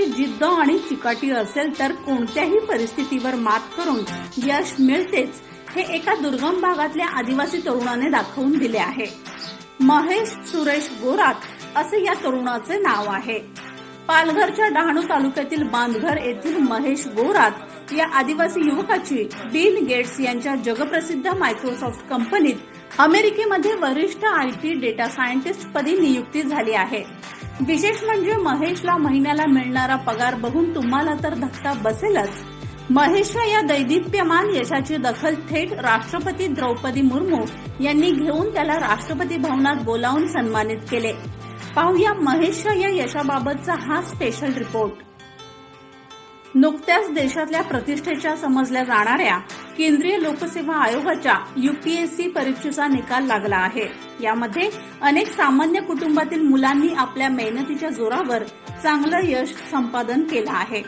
मनाची जिद्द आणि चिकाटी असेल तर कोणत्याही परिस्थितीवर मात करून यश मिळतेच हे एका दुर्गम भागातल्या आदिवासी तरुणाने दाखवून दिले आहे. महेश सुरेश गोरात असे या तरुणाचे नाव आहे. पालघरच्या डहाणू तालुक्यातील बांधघर येथील महेश गोरात या आदिवासी युवकाची बिल गेट्स यांच्या जगप्रसिद्ध मायक्रोसॉफ्ट कंपनीत अमेरिकेमध्ये वरिष्ठ आयटी डेटा सायंटिस्ट पदी नियुक्ती झाली आहे. विशेष म्हणजे महेशला महिन्याला मिळणारा पगार बघून तुम्हाला तर धक्का बसेलच. महेशच्या या दैदिप्यमान यशाची दखल थेट राष्ट्रपती द्रौपदी मुर्मू यांनी घेऊन त्याला राष्ट्रपती भवनात बोलावून सन्मानित केले. पाहूया महेशच्या या यशाबाबतचा हा स्पेशल रिपोर्ट नुकत्याच देशातल्या प्रतिष्ठेच्या समजल्या जाणाऱ्या केंद्रीय लोकसेवा आयोगाच्या युपीएससी परीक्षेचा निकाल लागला आहे. यामध्ये अनेक सामान्य कुटुंबातील मुलांनी आपल्या मेहनतीच्या जोरावर चांगलं यश संपादन केलं आहे.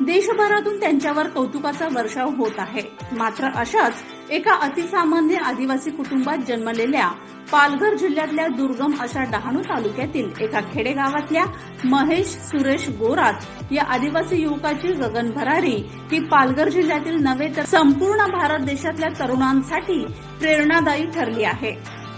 देशभरातून त्यांच्यावर कौतुकाचा वर्षाव होत आहे. मात्र अशाच एका अतिसामान्य आदिवासी कुटुंबात जन्मलेल्या पालघर जिल्ह्यातल्या दुर्गम अशा डहाणू तालुक्यातील एका खेडेगावातल्या महेश सुरेश गोरात या आदिवासी युवकाची गगन भरारी ही पालघर जिल्ह्यातील नव्हे तर संपूर्ण भारत देशातल्या तरुणांसाठी प्रेरणादायी ठरली आहे.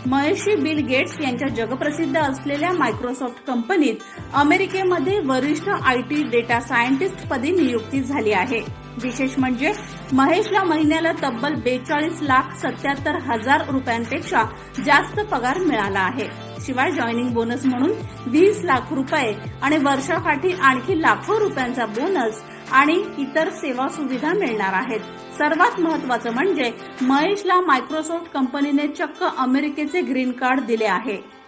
महेशी बिल गेट्स यांच्या जगप्रसिद्ध असलेल्या मायक्रोसॉफ्ट कंपनीत अमेरिकेमध्ये वरिष्ठ आयटी डेटा सायंटिस्ट पदी नियुक्ती झाली आहे. विशेष म्हणजे महेशला महिन्याला तब्बल बेचाळीस लाख सत्याहत्तर हजार रुपयांपेक्षा जास्त पगार मिळाला आहे. शिवाय जॉईनिंग बोनस म्हणून वीस लाख रुपये आणि वर्षाकाठी आणखी लाखो रुपयांचा बोनस आणि इतर सेवा सुविधा मिळणार आहेत. सर्वात महत्वाचं म्हणजे महेशला मायक्रोसॉफ्ट कंपनीने चक्क अमेरिकेचे ग्रीन कार्ड दिले आहे.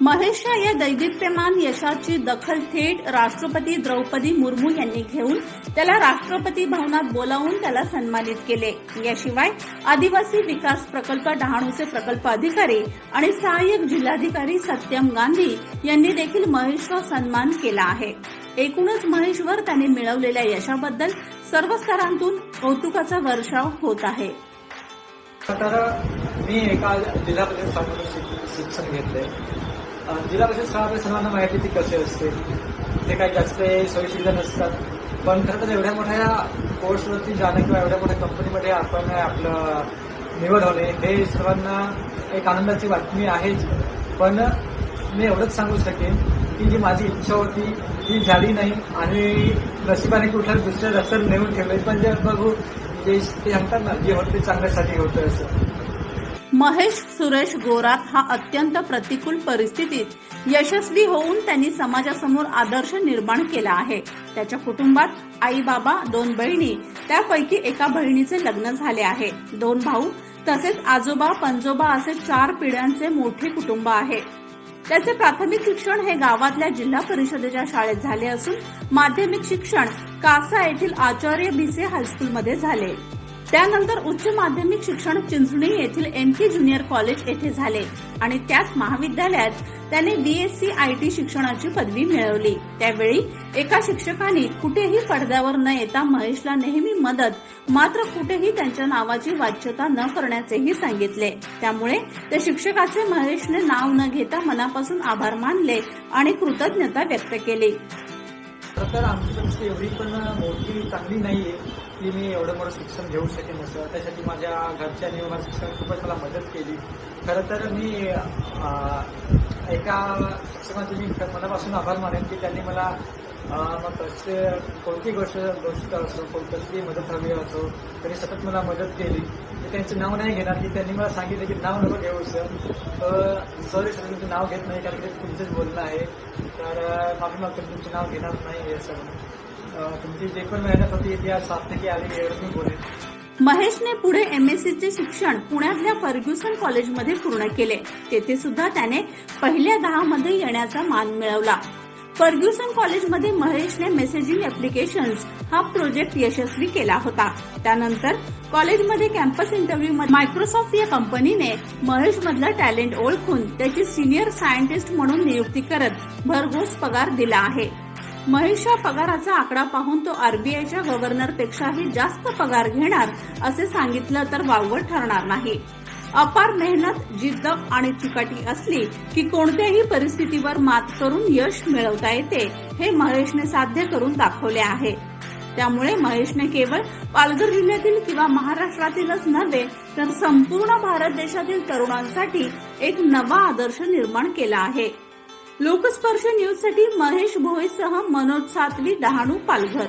महेशच्या या दैदिप्यमान यशाची दखल थेट राष्ट्रपती द्रौपदी मुर्मू यांनी घेऊन त्याला राष्ट्रपती भवनात बोलावून त्याला सन्मानित केले. याशिवाय आदिवासी विकास प्रकल्प डहाणूचे प्रकल्प अधिकारी आणि सहाय्यक जिल्हाधिकारी सत्यम गांधी यांनी देखील महेशचा सन्मान केला आहे. एकूणच महेशवर त्याने मिळवलेल्या यशाबद्दल सर्व स्तरांतून कौतुकाचा वर्षाव होत आहे. मी एका जिल्हा परिषद शिक्षण घेतले जिल्हा परिषद शाळा सर्वांना माहिती ती कसे असते? ते काही जास्त सोयीसुविधा नसतात. पण खरं तर एवढ्या मोठ्या कोर्सवरती जाणं किंवा एवढ्या मोठ्या कंपनीमध्ये आपण आपलं निवड होणे हे सर्वांना एक आनंदाची बातमी आहेच. पण मी एवढंच सांगू शकेन की जी माझी इच्छा होती ती झाली नाही आणि नशिबाने कुठल्या दुसऱ्या रस्त्यावर नेऊन ठेवले पण जे बघू जे ते म्हणतात ना जे होतं ते चांगल्यासाठी होतं असं. महेश सुरेश गोरात हा अत्यंत प्रतिकूल परिस्थितीत यशस्वी होऊन त्यांनी समाजासमोर आदर्श निर्माण केला आहे. त्याच्या कुटुंबात आई बाबा दोन बहिणी त्यापैकी एका बहिणीचे लग्न झाले आहे. दोन भाऊ तसेच आजोबा पंजोबा असे चार पिढ्यांचे मोठे कुटुंब आहे. त्याचे प्राथमिक शिक्षण हे गावातल्या जिल्हा परिषदेच्या शाळेत झाले असून माध्यमिक शिक्षण कासा येथील आचार्य भिसे हायस्कूलमध्ये झाले. त्यानंतर उच्च माध्यमिक शिक्षण चिंचणी येथील एम के ज्युनियर कॉलेज येथे झाले आणि त्याच महाविद्यालयात त्याने बीएससी आयटी शिक्षणाची पदवी मिळवली. त्यावेळी एका शिक्षकाने कुठेही पडद्यावर न येता महेशला नेहमी मदत मात्र कुठेही त्यांच्या नावाची वाच्यता न करण्याचेही सांगितले. त्यामुळे त्या शिक्षकाचे महेशने नाव न घेता मनापासून आभार मानले आणि कृतज्ञता व्यक्त केली. तर आमची परिस्थिती एवढी पण मोठी चांगली नाही आहे की मी एवढं मोठं शिक्षण घेऊ शकेन असं. त्यासाठी माझ्या घरच्यांनी मला शिक्षण खूपच मला मदत केली. खरं तर मी एका शिक्षकांचे मी मनापासून आभार मानेन की त्यांनी मला मग कसे कोणती गोष्ट गोष्ट असो कोणती मदत हवी असो त्यांनी सतत मला मदत केली मी त्यांचं नाव नाही घेणार की त्यांनी मला सांगितलं की नाव नको घेऊ सर सॉरी सर तुमचं नाव घेत नाही कारण की तुमचंच बोलणं आहे. तर माफी मागतो तुमचं नाव घेणार नाही हे सर तुमची जे पण मेहनत होती ती आज सार्थकी आली एवढं मी बोलेन. महेशने पुढे एम एस सीचे शिक्षण पुण्यातल्या फर्ग्युसन कॉलेजमध्ये पूर्ण केले. तेथे सुद्धा त्याने पहिल्या दहा मध्ये येण्याचा मान मिळवला. फर्ग्युसन कॉलेजमध्ये महेशने मेसेजिंग ऍप्लिकेशन्स हा प्रोजेक्ट यशस्वी केला होता. त्यानंतर कॉलेजमध्ये कॅम्पस इंटरव्ह्यू मायक्रोसॉफ्ट या कंपनीने महेश मधला टॅलेंट ओळखून त्याची सिनियर सायंटिस्ट म्हणून नियुक्ती करत भरघोस पगार दिला आहे. महेशच्या पगाराचा आकडा पाहून तो आरबीआयच्या गव्हर्नरपेक्षाही जास्त पगार घेणार असे सांगितलं तर वावगं ठरणार नाही. अपार मेहनत जिद्द आणि चिकाटी असली की कोणत्याही परिस्थितीवर मात करून यश मिळवता येते हे महेशने साध्य करून दाखवले आहे. त्यामुळे महेशने केवळ पालघर जिल्ह्यातील किंवा महाराष्ट्रातीलच नव्हे तर संपूर्ण भारत देशातील तरुणांसाठी एक नवा आदर्श निर्माण केला आहे. लोकस्पर्श न्यूजसाठी महेश भोईसह मनोज सातवी डहाणू पालघर.